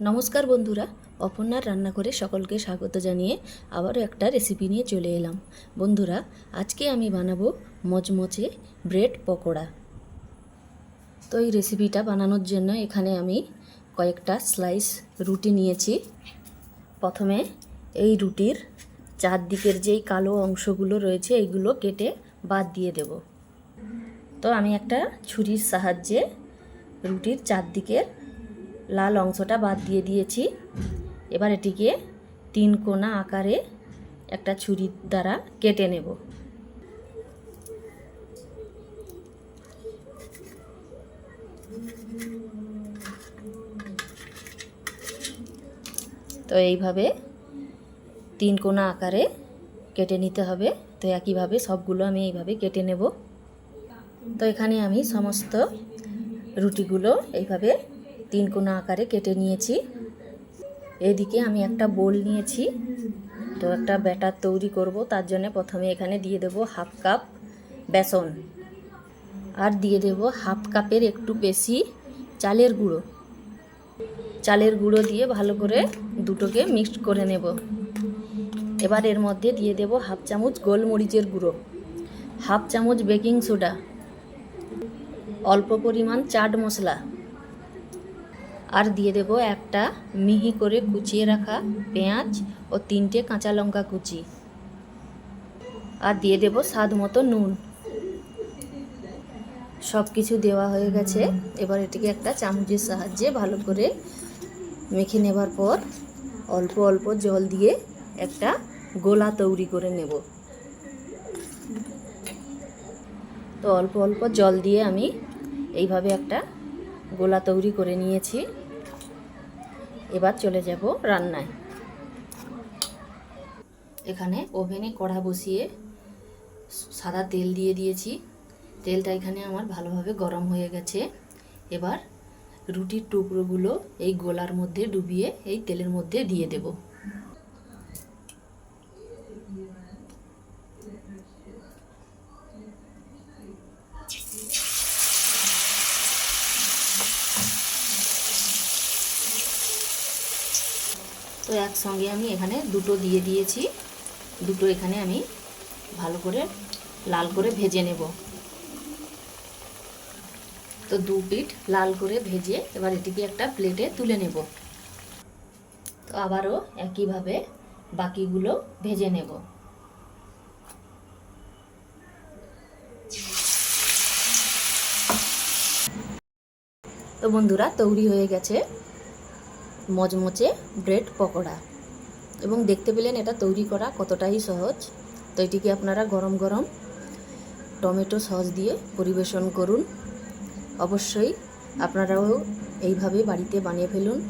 নমস্কার বন্ধুরা, অপর্ণার রান্নাঘরে সকলকে স্বাগত জানিয়ে আবারও একটা রেসিপি নিয়ে চলে এলাম। বন্ধুরা, আজকে আমি বানাবো মচমচে ব্রেড পকোড়া। তো এই রেসিপিটা বানানোর জন্য এখানে আমি কয়েকটা স্লাইস রুটি নিয়েছি। প্রথমে এই রুটির চারদিকের যেই কালো অংশগুলো রয়েছে এইগুলো কেটে বাদ দিয়ে দেব। তো আমি একটা ছুরির সাহায্যে রুটির চারদিকের লাল অংশটা বাদ দিয়ে দিয়েছি। এবার এটিকে তিন কোনা আকারে একটা ছুরির দ্বারা কেটে নেব। তো এইভাবে তিন কোনা আকারে কেটে নিতে হবে। তো একইভাবে সবগুলো আমি এইভাবে কেটে নেব। তো এখানে আমি সমস্ত রুটিগুলো এইভাবে তিন কোনা আকারে কেটে নিয়েছি। এদিকে আমি একটা বোল নিয়েছি। তো একটা ব্যাটার তৈরি করব, তার জন্য প্রথমে এখানে দিয়ে দেব হাফ কাপ বেসন। আর দিয়ে দেব হাফ কাপের একটু বেশি চালের গুঁড়ো। চালের গুঁড়ো দিয়ে ভালো করে দুটোকে মিক্সড করে নেব। এবার এর মধ্যে দিয়ে দেব হাফ চামচ গোলমরিচের গুঁড়ো। হাফ চামচ বেকিং সোডা। অল্প পরিমাণ চাট মশলা। আর দিয়ে দেব একটা মিহি করে কুচিয়ে রাখা পেঁয়াজ ও তিনটে কাঁচা লঙ্কা কুচি। আর দিয়ে দেব স্বাদ মতো নুন। সব কিছু দেওয়া হয়ে গেছে। এবার এটিকে একটা চামচের সাহায্যে ভালো করে মেখে নেবার পর অল্প অল্প জল দিয়ে একটা গোলা তৈরি করে নেব। তো অল্প অল্প জল দিয়ে আমি এইভাবে একটা গোলা তৈরি করে নিয়েছি। এবার চলে যাব রান্নায়। এখানে ওভেনে কড়া বসিয়ে সাদা তেল দিয়ে দিয়েছি। তেলটা এখানে আমার ভালোভাবে গরম হয়ে গেছে। এবার রুটির টুকরোগুলো এই গোলার মধ্যে ডুবিয়ে এই তেলের মধ্যে দিয়ে দেব। তো একসঙ্গে আমি এখানে দুটো দিয়ে দিয়েছি। দুটো এখানে আমি ভালো করে লাল করে ভেজে নেব। তো দু পিঠ লাল করে ভেজে এবার এটিকে একটা প্লেটে তুলে নেব। তো আবারও একইভাবে বাকিগুলো ভেজে নেব। তো বন্ধুরা, তৈরি হয়ে গেছে। মচমচে ব্রেড পকোড়া। এবং দেখতে পেলেন এটা তৈরি করা কতটাই সহজ। তো এটিকে আপনারা গরম গরম টমেটো সস দিয়ে পরিবেশন করুন। অবশ্যই আপনারাও এইভাবে বাড়িতে বানিয়ে ফেলুন।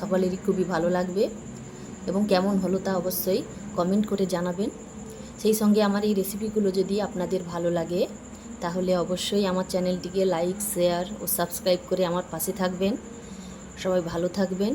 সকলেরই খুবই ভালো লাগবে। এবং কেমন হলো তা অবশ্যই কমেন্ট করে জানাবেন। সেই সঙ্গে আমার এই রেসিপিগুলো যদি আপনাদের ভালো লাগে, তাহলে অবশ্যই আমার চ্যানেলটিকে লাইক, শেয়ার ও সাবস্ক্রাইব করে আমার পাশে থাকবেন। সবাই ভালো থাকবেন।